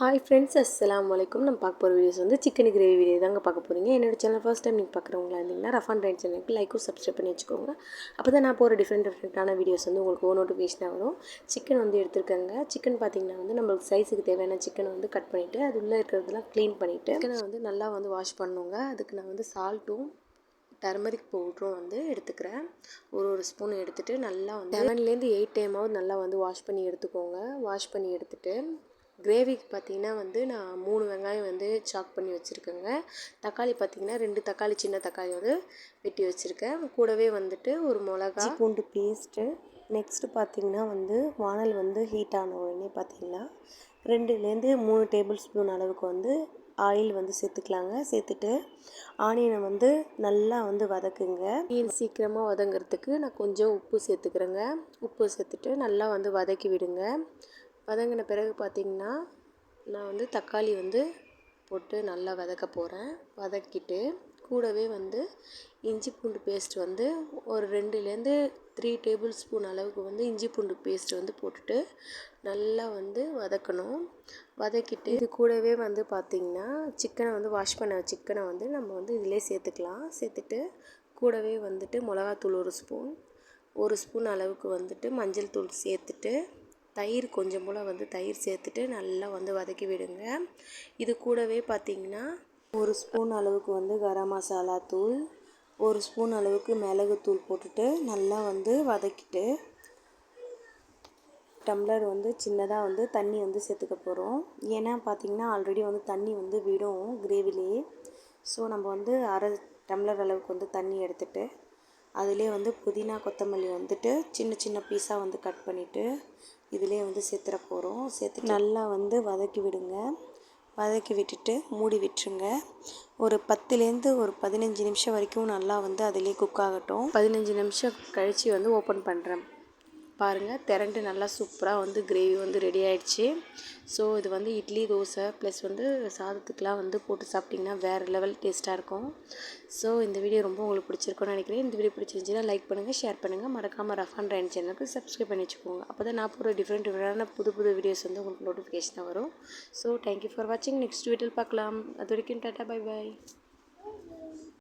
Hi friends அஸ்லாம் வலைக்கும் நம்ம பார்க்க போகிற வீடியோஸ் வந்து சிக்கன் கிரேவி வீடியோ தாங்க பார்க்க போகிறீங்க என்னோட சேனல் ஃபஸ்ட் டைம் நீங்கள் பார்க்குறவங்களா இருந்தீங்கன்னா ரஃப் அண்ட் ரைட் சேனலுக்கு லைக்கும் சப்ஸ்கிரைப் பண்ணி வச்சுக்கோங்க. அப்போ தான் நான் போகிற டிஃப்ரெண்ட் டிஃப்ரெண்ட்டான வீடியோஸ் வந்து உங்களுக்கு ஓ நோட்டிஃபிகேஷனாக வரும். சிக்கன் வந்து எடுத்துருக்கேங்க. சிக்கன் பார்த்திங்கன்னா வந்து நம்மளுக்கு சைஸுக்கு தேவையான சிக்கனை வந்து கட் பண்ணிவிட்டு அது உள்ளே இருக்கிறதெல்லாம் க்ளீன் பண்ணிவிட்டு சிக்கனை வந்து நல்லா வந்து வாஷ் பண்ணுங்க. அதுக்கு நான் வந்து சால்ட்டும் டர்மரிக் பவுட்ரும் வந்து எடுத்துக்கிறேன். ஒரு ஒரு ஸ்பூன் எடுத்துகிட்டு நல்லா வந்து செவன்லேருந்து எயிட் டைமாவது நல்லா வந்து வாஷ் பண்ணி எடுத்துக்கோங்க. வாஷ் பண்ணி எடுத்துகிட்டு கிரேவிக்கு பார்த்தீங்கன்னா வந்து நான் மூணு வெங்காயம் வந்து சாக் பண்ணி வச்சுருக்கேங்க. தக்காளி பார்த்திங்கன்னா ரெண்டு தக்காளி சின்ன தக்காளி வந்து வெட்டி வச்சுருக்கேன். கூடவே வந்துட்டு ஒரு மிளகா பூண்டு பேஸ்ட்டு நெக்ஸ்ட்டு பார்த்திங்கன்னா வந்து வானல் வந்து ஹீட் ஆன உடனே பார்த்திங்கன்னா ரெண்டுலேருந்து மூணு டேபிள் ஸ்பூன் அளவுக்கு வந்து ஆயில் வந்து சேர்த்துக்கலாங்க. சேர்த்துட்டு ஆனியனை வந்து நல்லா வந்து வதக்குங்க. ஆனியன் சீக்கிரமாக வதங்கிறதுக்கு நான் கொஞ்சம் உப்பு சேர்த்துக்கிறேங்க. உப்பு சேர்த்துட்டு நல்லா வந்து வதக்கி விடுங்க. வதங்கின பிறகு பார்த்திங்கன்னா நான் வந்து தக்காளி வந்து போட்டு நல்லா வதக்க போகிறேன் வதக்கிட்டு கூடவே வந்து இஞ்சி பூண்டு பேஸ்ட் வந்து ஒரு ரெண்டுலேருந்து த்ரீ டேபிள் ஸ்பூன் அளவுக்கு வந்து இஞ்சி பூண்டு பேஸ்ட் வந்து போட்டுட்டு நல்லா வந்து வதக்கணும். வதக்கிட்டு இது கூடவே வந்து பார்த்திங்கன்னா சிக்கனை வந்து வாஷ் பண்ண சிக்கனை வந்து நம்ம வந்து இதிலே சேர்த்துக்கலாம். சேர்த்துட்டு கூடவே வந்துட்டு மிளகாத்தூள் ஒரு ஸ்பூன் ஒரு ஸ்பூன் அளவுக்கு வந்துட்டு மஞ்சள் தூள் சேர்த்துட்டு தயிர் கொஞ்சம் போல் வந்து தயிர் சேர்த்துட்டு நல்லா வந்து வதக்கி விடுங்க. இது கூடவே பார்த்திங்கன்னா ஒரு ஸ்பூன் அளவுக்கு வந்து கரம் மசாலா தூள் ஒரு ஸ்பூன் அளவுக்கு மிளகுத்தூள் போட்டுட்டு நல்லா வந்து வதக்கிட்டு டம்ளர் வந்து சின்னதாக வந்து தண்ணி வந்து சேர்த்துக்க போகிறோம் ஏன்னா பார்த்திங்கன்னா ஆல்ரெடி வந்து தண்ணி வந்து விடும் கிரேவிலேயே. ஸோ நம்ம வந்து அரை டம்ளர் அளவுக்கு வந்து தண்ணி எடுத்துகிட்டு அதிலே வந்து புதினா கொத்தமல்லி வந்துட்டு சின்ன சின்ன பீஸாக வந்து கட் பண்ணிவிட்டு இதிலே வந்து சேர்த்துற போகிறோம் சேர்த்து நல்லா வந்து வதக்கி விடுங்க. வதக்கி விட்டுட்டு மூடி விட்டுருங்க. ஒரு பத்துலேருந்து ஒரு பதினஞ்சு நிமிஷம் வரைக்கும் நல்லா வந்து அதிலே குக் ஆகட்டும். பதினஞ்சு நிமிஷம் கழித்து வந்து ஓப்பன் பண்ணுறேன் பாருங்கள் திரண்டு நல்லா சூப்பராக வந்து கிரேவி வந்து ரெடி ஆகிடுச்சு ஸோ இது வந்து இட்லி தோசை ப்ளஸ் வந்து சாதத்துக்கெலாம் வந்து போட்டு சாப்பிட்டிங்கன்னா வேறு லெவல் டேஸ்ட்டாக இருக்கும். ஸோ இந்த வீடியோ ரொம்ப உங்களுக்கு பிடிச்சிருக்கும்னு நினைக்கிறேன். இந்த வீடியோ பிடிச்சிருந்துச்சுன்னா லைக் பண்ணுங்கள் ஷேர் பண்ணுங்கள் மறக்காமல் ரஃப் அண்ட் ரைன் சேனலுக்கு சப்ஸ்கிரைப் பண்ணி வச்சுக்கோங்க. அப்போ தான் நான் போகிற டிஃப்ரெண்ட் டிஃப்ரெண்டான புது புது வீடியோஸ் வந்து உங்களுக்கு நோட்டிஃபிகேஷனாக வரும். ஸோ தேங்க்யூ ஃபார் வாட்சிங் நெக்ஸ்ட் வீட்டில் பார்க்கலாம். அது வரைக்கும் டாட்டா பை பாய்